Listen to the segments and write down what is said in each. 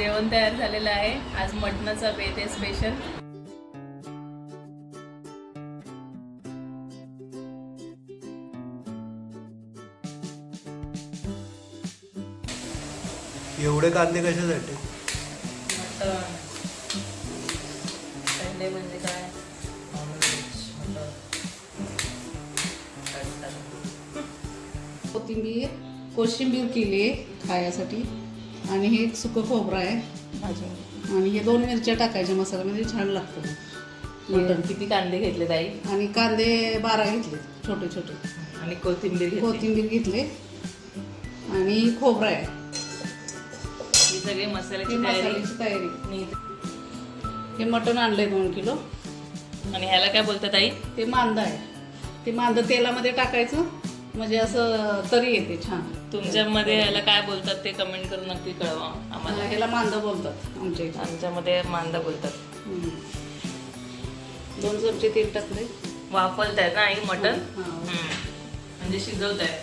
जेवण तयार झालेलं आहे. आज मटणाचा बेत आहे स्पेशल एवढे कांदे कशासाठी? म्हणजे काय? कोथिंबीर कोशिंबीर केली खायासाठी. आणि हे एक सुकं खोबरं आहे. भाजी. आणि हे दोन मिरच्या टाकायच्या मसाल्यामध्ये छान लागतं. मटण. किती कांदे घेतले ताई? आणि कांदे बारा घेतले छोटे छोटे. आणि कोथिंबीर घेतली. कोथिंबीर घेतले. आणि खोबरं आहे. ही सगळी ही मसाल्याची तयारी. मसाल्याची तयारी. मी- हे मटण आणलंय दोन किलो. आणि ह्याला काय बोलतात ताई? ते मांदा आहे. ते मांदा तेलामध्ये टाकायचं. म्हणजे असं तरी येते छान. तुमच्यामध्ये याला काय बोलतात ते कमेंट करून नक्की कळवा आम्हाला. ह्याला मांदा बोलतात आमच्या इथे आमच्यामध्ये मांदा बोलतात. दोन चमचे तेल टाकले. वाफलताय ना आई मटण? हा. हम्म. म्हणजे शिजवत आहे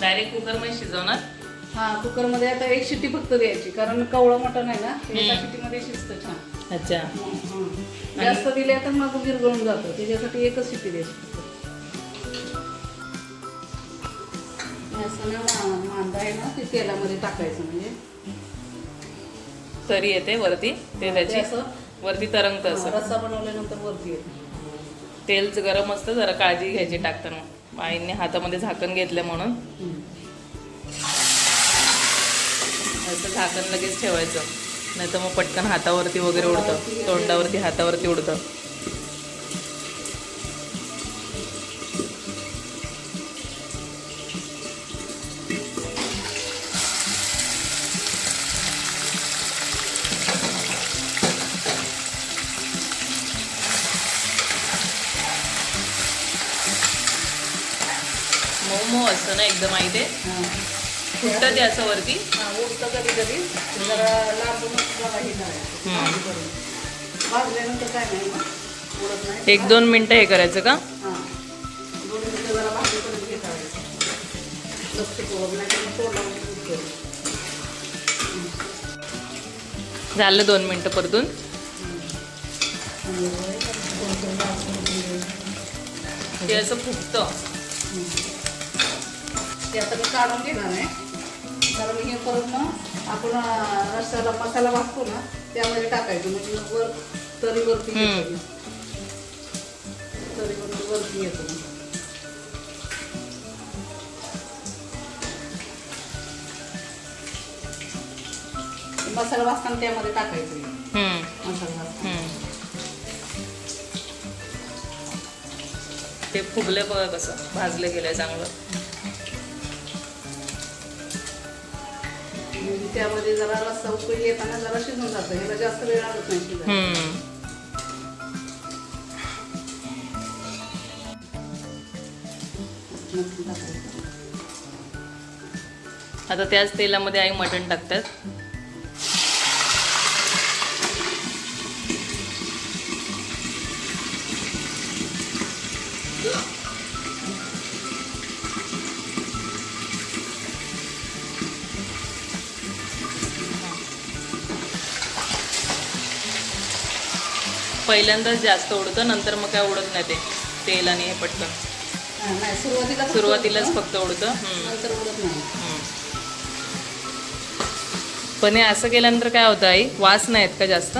डायरेक्ट कुकरमध्ये शिजवणार? हा कुकरमध्ये आता एक शिट्टी फक्त द्यायची कारण कवळं मटण आहे ना ते एका. शिट्टीमध्ये शिजतं छान. अच्छा. हं. जास्त दिले तर मग विरघळून जातं त्याच्यासाठी एकच शिट्टी द्यायची फक्त. असं ना मा- मांदा आहे ना ते तेलामध्ये टाकायचं म्हणजे. तरी येते वरती ते ते त्याची असं वरती तरंगत असं. रस्सा बनवल्यानंतर वरती येते. तेल गरम असतं जरा काळजी घ्यायची टाकताना. आईने हातामध्ये झाकण घेतलं म्हणून. असं झाकण लगेच ठेवायचं. नाही तर मग पटकन हातावरती वगैरे उडतं. तोंडावरती हातावरती उडतं. मऊ असतं ना एकदम आई ते हा. फुटतं ते असं वरती. कधी कधी. जरा लांबूनच काय नाही एक दोन मिनटं हे करायचं का? हा. दोन मिनिटं जरा करायचं. झालं दोन मिनटं परतून. ते असं फुगतं ते आता मी काढून घेणार आहे कारण हे परत ना आपण रस्त्याला मसाला वापतो ना त्यामध्ये टाकायचं म्हणजे मग वर तरी वरती हम्म. येतं. तरी वरती वरती येतो मसाला वाचताना त्यामध्ये टाकायचं हे. मसाला वाचताना. ते फुगले बघा कसं भाजले गेलंय चांगलं त्यामध्ये जरा रस्सा उकळी येताना जरा शिजून जातं ह्याला जास्त वेळ लागत नाही शिजायला. हम्म. नक्की टाकायचं. आता त्याच तेलामध्ये आई मटण टाकतात पहिल्यांदाच जास्त उडतं नंतर मग काय उडत नाही ते. तेल आणि हे पटकन. सुरुवातीला सुरुवातीलाच फक्त उडतं. पण हे असं केल्यानंतर काय होतं आई? वास नाही आहेत का जास्त?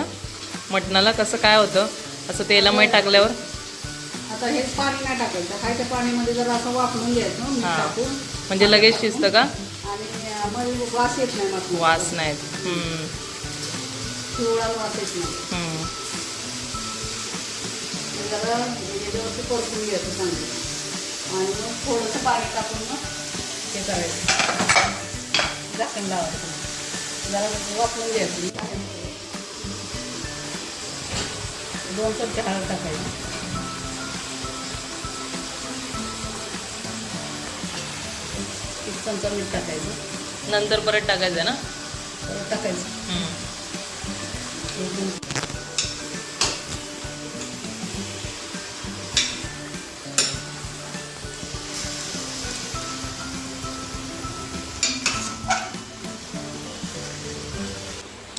मटणाला कसं काय होतं? असं तेलामध्ये टाकल्यावर? आता पाणी नाही टाकायचं. हाय त्या पाणीमध्ये जर असं वापरून घ्यायचं. टाकून म्हणजे लगेच शिजतं का? आणि वास येत नाही. वास नाहीत वास येत नाही. हम्म. ते जरा याच्यावरती परतून घ्यायचं चांगलं. आणि मग थोडंसं पाणी टाकून मग हे करायचं. झाकण लावायचं. जरा वापरून घ्यायचं. दोन चमचे हळद टाकायची. एक चमचा मीठ टाकायचं. नंतर परत टाकायचं ना? परत टाकायचं.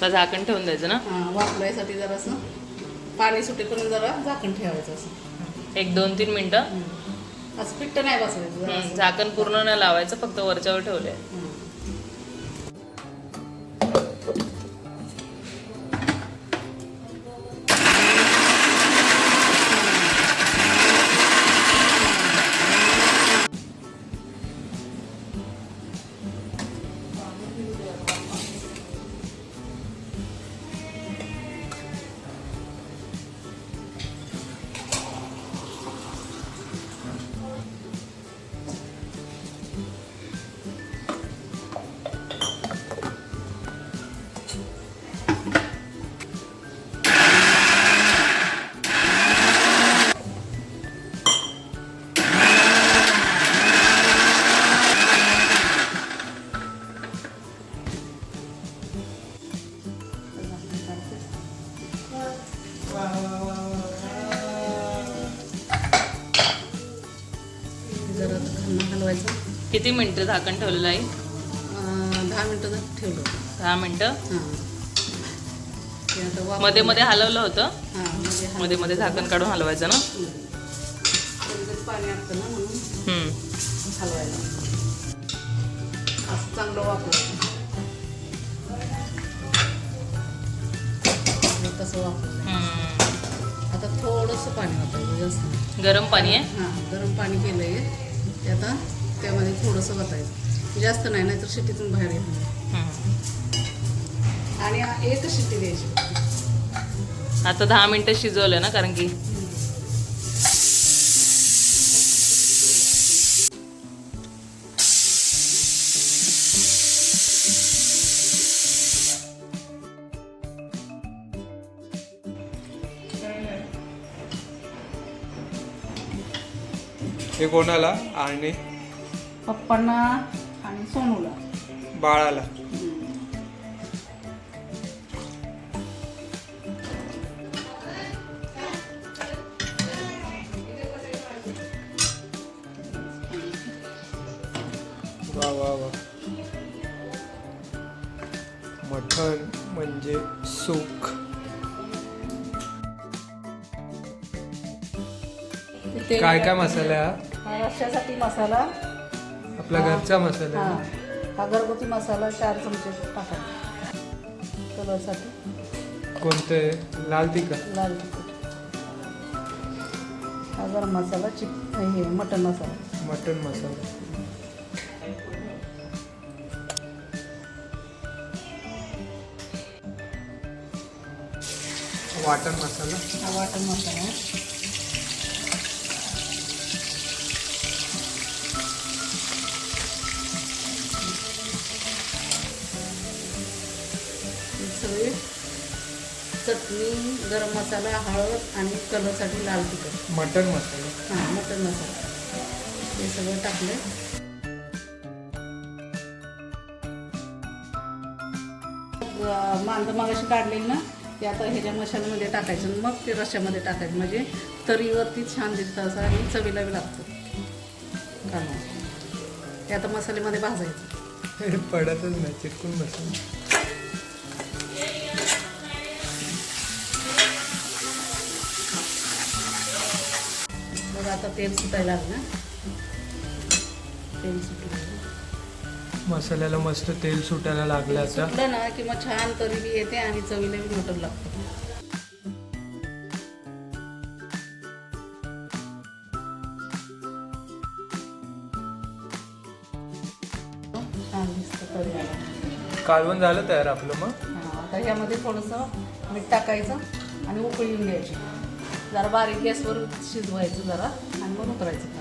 तर झाकण ठेवून द्यायचं ना? वापरायसाठी जरासं पाणी सुटेपर्यंत जरा झाकण ठेवायचं असं. एक दोन तीन मिनटं. असं पिट्ट नाही बसवायचं. झाकण पूर्ण नाही लावायचं फक्त वरच्यावर ठेवले मिनिटं झाकण ठेवलेलं आहे. दहा मिनटं ठेवलं. दहा मिनिटं. हां. मध्ये मध्ये हलवलं होतं. मध्ये मध्ये झाकण काढून हलवायचं ना? चांगलं तसं. आता थोडंसं पाणी वापरायचं जास्त नाही. गरम पाणी आहे? हां गरम पाणी केलं आहे ते आता त्यामध्ये थोडंसं वतायचं. जास्त नाही नाहीतर शिट्टीतून बाहेर हम्म. आणि एकच शिट्टी द्यायची. आता दहा मिनिटं शिजवलं ना कारण की हे कोणाला? आणि? पप्पांना आणि सोनूला. बाळाला. वा वा वा. मठण म्हणजे सुख. ते काय काय मसाला? हा हा रश्श्यासाठी मसाला. आपला घरचा मसाला हा आहे? हा. घरगुती मसाला चार चमचे टाकायचे. कलरसाठी. कोणते? लाल तिखट. लाल तिखट. हा गरम मसाला चिक हे मटन मसाला. मटन मसाला. वाटण मसाला. हा वाटण मसाला. चटणी गरम मसाला हळद आणि कलरसाठी लाल तिखट. मटन मसाला. हां मटन मसाला. हे सगळं टाकलं मांद मागाशी काढलेली ना ते आता ह्याच्या मसाल्यामध्ये टाकायचं आणि मग ते रश्श्यामध्ये टाकायचं. म्हणजे तरीवरती छान दिसतं असं आणि चवीला बी लागतं. ते आता मसाल्यामध्ये भाजायचं. पडतच नाही चिटकून बसून आता तेल सुटायला लागलं. तेल सुटलं. मसाल्याला मस्त तेल सुटायला लागलं आता. सुटलं ना की मग छान तरी बी येते आणि चवीला बी मटण लागतं. कालवण झालं तयार आपलं मग? आता ह्यामध्ये थोडंसं मीठ टाकायचं आणि उकळी येऊन घ्यायची. जरा बारीक गॅसवर शिजवायचं जरा आणि मग उतरायचं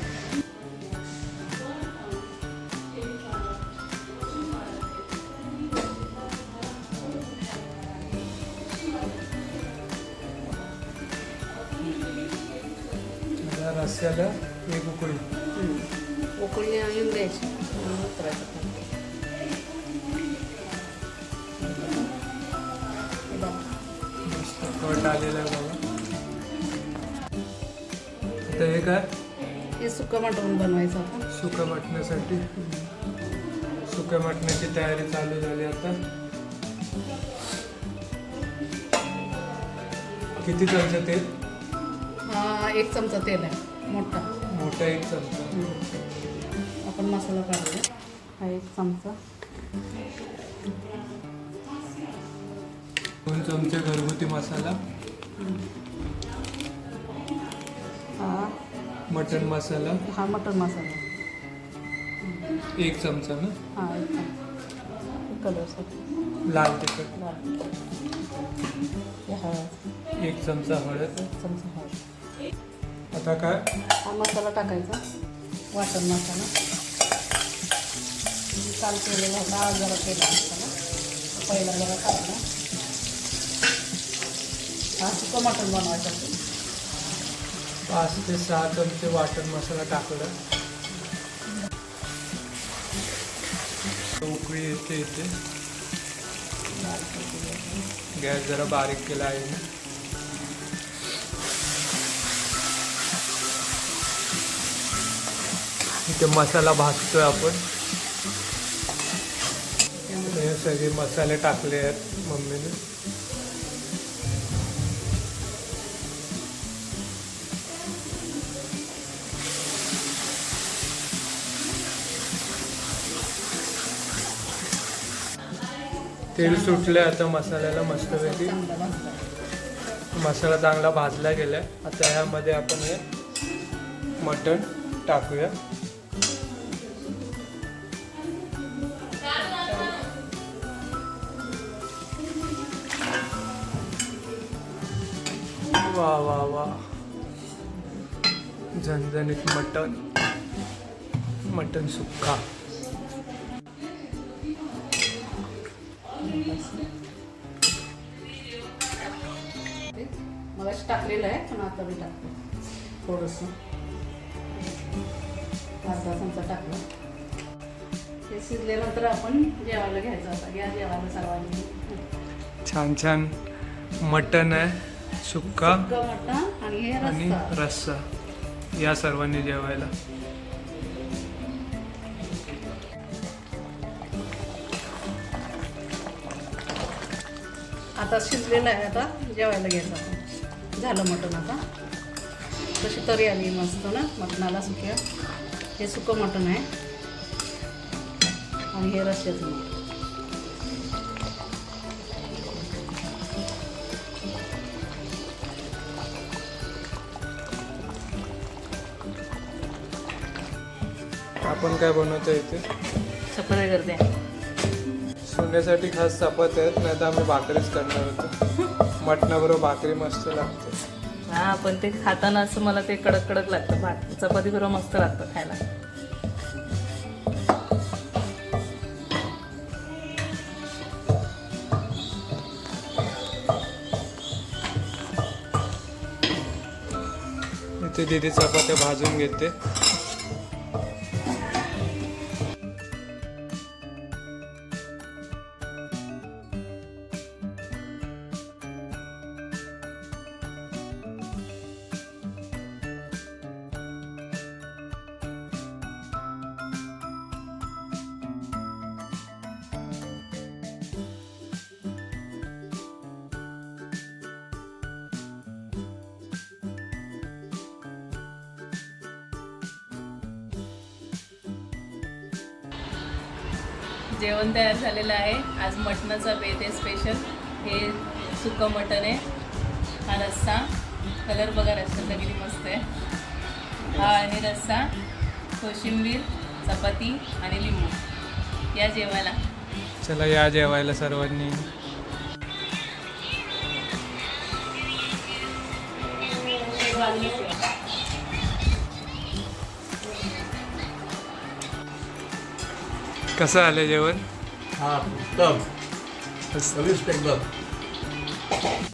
आता रस्स्याला एक उकळी. उकळी येऊन द्यायची. उतरायचं कट आलेलं आता हे काय हे सुकं मटण बनवायचं आपण. सुक्या मटण्यासाठी सुक्या मटण्याची तयारी चालू झाली आता. किती चमचे तेल? हा एक चमचा तेल आहे मोठा. मोठा एक चमचा. आपण मसाला काढूया. हा एक चमचा. दोन चमचे घरगुती मसाला. मटन मसाला. हा मटन मसाला. एक चमचा ना? हा एक चमचा कलरसाठी लाल तिखट. लाल हे. हळद एक चमचा हळद. एक चमचा हळद. आता काय? हा मसाला टाकायचा. वाटण मसाला. काल केलेला होता आज जरा केला मसाला. पहिला जरा टाकला. हा सुकं मटण बनवायचं. पाच ते सहा चमचे वाटण मसाला टाकला. उकळी येते इथे. गॅस जरा बारीक केला आहे. मी. इथे मसाला भाजतोय आपण. हे सगळे मसाले टाकले आहेत मम्मीने. तेल सुटलं आता मसाल्याला मस्तपैकी मसाला चांगला भाजला गेलाय. आता ह्यामध्ये आपण हे मटण टाकूया. वा वा वा. झणझणीत मटण. मटण सुक्का ते मगाशी टाकलेलं आहे पण आता मी टाकतो. थोडंसं. अर्धा चमचा टाकलं. हे शिजल्यानंतर आपण जेवायला घ्यायचं आता. घ्या जेवायला सर्वांनी. छान छान. मटण आहे सुक्का मटण आणि हे रस्सा. या सर्वांनी जेवायला. आता शिजलेलं आहे आता जेवायला घ्यायचं आपण. झालं मटण आता. तशी तरी आली मस्त ना मटणाला सुक्या. हे सुकं मटण आहे. आणि हे रश्श्याचं मटण. आपण काय बनवतो इथे? चपात्या करते. सोन्यासाठी खास चपात्या आहेत नाही तर आम्ही भाकरीच करणार होतो. मटणाबरोबर भाकरी मस्त लागते. हा पण ते खाताना असं मला ते कडक कडक लागतं. भात चपाती बरोबर मस्त लागतं खायला. इथे दिदी चपात्या भाजून घेते. जेवण तयार झालेलं आहे. आज मटणाचा बेत आहे स्पेशल हे सुकं मटण आहे. हा रस्सा. कलर बघा रस्त्याचा किती मस्त आहे. हा आहे रस्सा कोशिंबीर चपाती आणि लिंबू. या जेवायला. चला या जेवायला सर्वांनी. कसं आलं जेवण हा उत्तम मस्त. चविष्ट एकदम